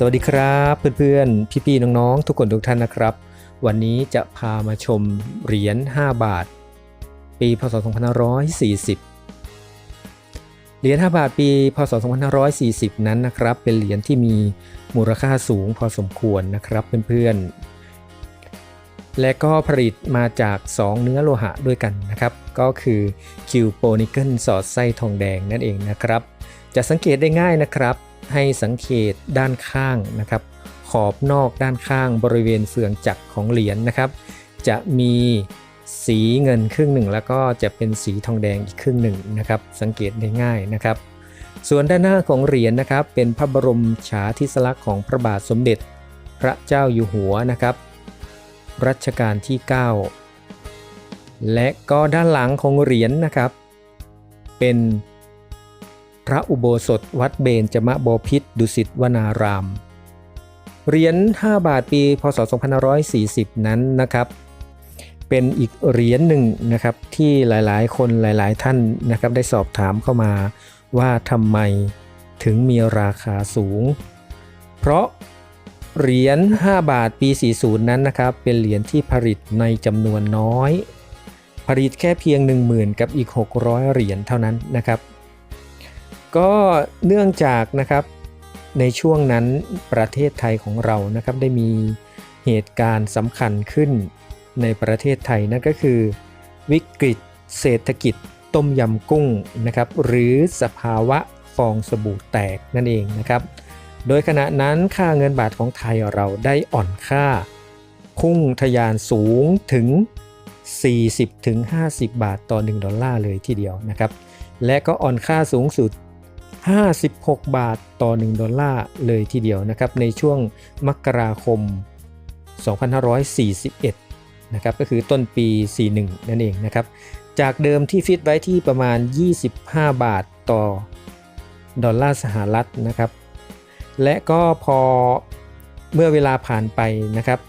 สวัสดีครับเพื่อนๆ พี่ๆน้องๆ ทุกคนทุกท่านนะครับ วันนี้จะพามาชมเหรียญ 5 บาท ปีพศ 2540 เหรียญ 5 บาทปีพศ 2540 นั้นนะครับ เป็นเหรียญที่มีมูลค่าสูงพอสมควรนะครับเพื่อนๆ และก็ผลิตมาจาก 2 เนื้อโลหะด้วยกันนะครับ ก็คือคิวโปนิเกิลสอดไส้ทองแดงนั่นเองนะครับ จะสังเกตได้ง่ายนะครับ ให้สังเกตด้านข้างนะครับ ขอบนอกด้านข้างบริเวณเฟืองจักรของเหรียญนะครับ จะมีสีเงินครึ่งหนึ่ง แล้วก็จะเป็นสีทองแดงอีกครึ่งหนึ่งนะครับ สังเกตได้ง่ายนะครับ ส่วนด้านหน้าของเหรียญนะครับ เป็นพระบรมฉาทิศลักษณ์ของพระบาทสมเด็จ พระเจ้าอยู่หัวนะครับ รัชกาลที่ 9 และก็ด้านหลังของเหรียญนะครับ เป็น พระอุโบสถวัดเบญจมบพิตรดุสิตวนาราม เหรียญ 5 บาทปี พศ 2540 นั้นนะครับ เป็นอีกเหรียญหนึ่งนะครับที่หลายๆ คนหลายๆ ท่านนะครับได้สอบถามเข้ามาว่าทำไมถึงมีราคาสูง เพราะเหรียญ 5 บาทปี 40 นั้นนะครับ เป็นเหรียญที่ผลิตในจำนวนน้อย ผลิตแค่เพียง 10,000 กับอีก 600 เหรียญเท่านั้นนะครับ ก็เนื่องจากนะครับในช่วงนั้นประเทศไทยของเรานะครับได้มีเหตุการณ์สำคัญขึ้นในประเทศไทยนั่นก็คือ วิกฤตเศรษฐกิจต้มยำกุ้งนะครับหรือสภาวะฟองสบู่แตกนั่นเองนะครับ โดยขณะนั้นค่าเงินบาทของไทยเราได้อ่อนค่า พุ่งทะยานสูงถึง 40-50 บาทต่อ 1 ดอลลาร์เลยทีเดียวนะครับ และก็อ่อนค่าสูงสุด 56 บาทต่อ 1 ดอลลาร์เลยทีเดียวนะครับในช่วงมกราคม 2541 นะครับก็คือต้นปี 41 นั่นเองนะครับจากเดิมที่ฟิตไว้ที่ประมาณ 25 บาทต่อดอลลาร์สหรัฐนะครับและก็พอเมื่อเวลาผ่านไปนะครับ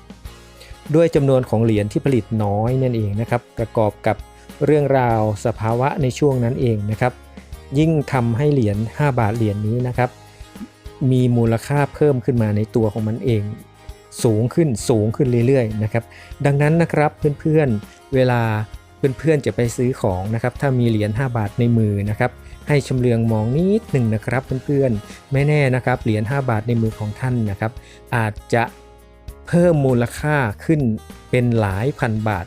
ด้วยจำนวนของเหรียญที่ผลิตน้อยนั่นเองนะครับประกอบกับเรื่องราวสภาวะในช่วงนั้นเองนะครับ ยิ่งทำให้เหรียญ5บาทเหรียญนี้นะครับ มีมูลค่าเพิ่มขึ้นมาในตัวของมันเอง สูงขึ้นสูงขึ้นเรื่อยๆนะครับ ดังนั้นนะครับเพื่อนๆเวลาเพื่อนๆจะไปซื้อของนะครับ ถ้ามีเหรียญ5บาทในมือนะครับให้ชำเลืองมองนิดหนึ่งนะครับเพื่อนๆไม่แน่นะครับเหรียญ5บาทในมือของท่านนะครับ อาจจะเพิ่มมูลค่าขึ้นเป็นหลายพันบาท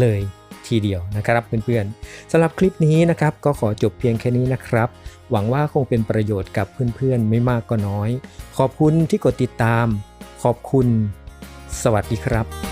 เลย ทีเดียวนะครับเพื่อนๆสำหรับคลิปนี้นะครับก็ขอจบเพียงแค่นี้นะครับ หวังว่าคงเป็นประโยชน์กับเพื่อนๆ ไม่มากก็น้อย ขอบคุณที่กดติดตาม ขอบคุณ สวัสดีครับ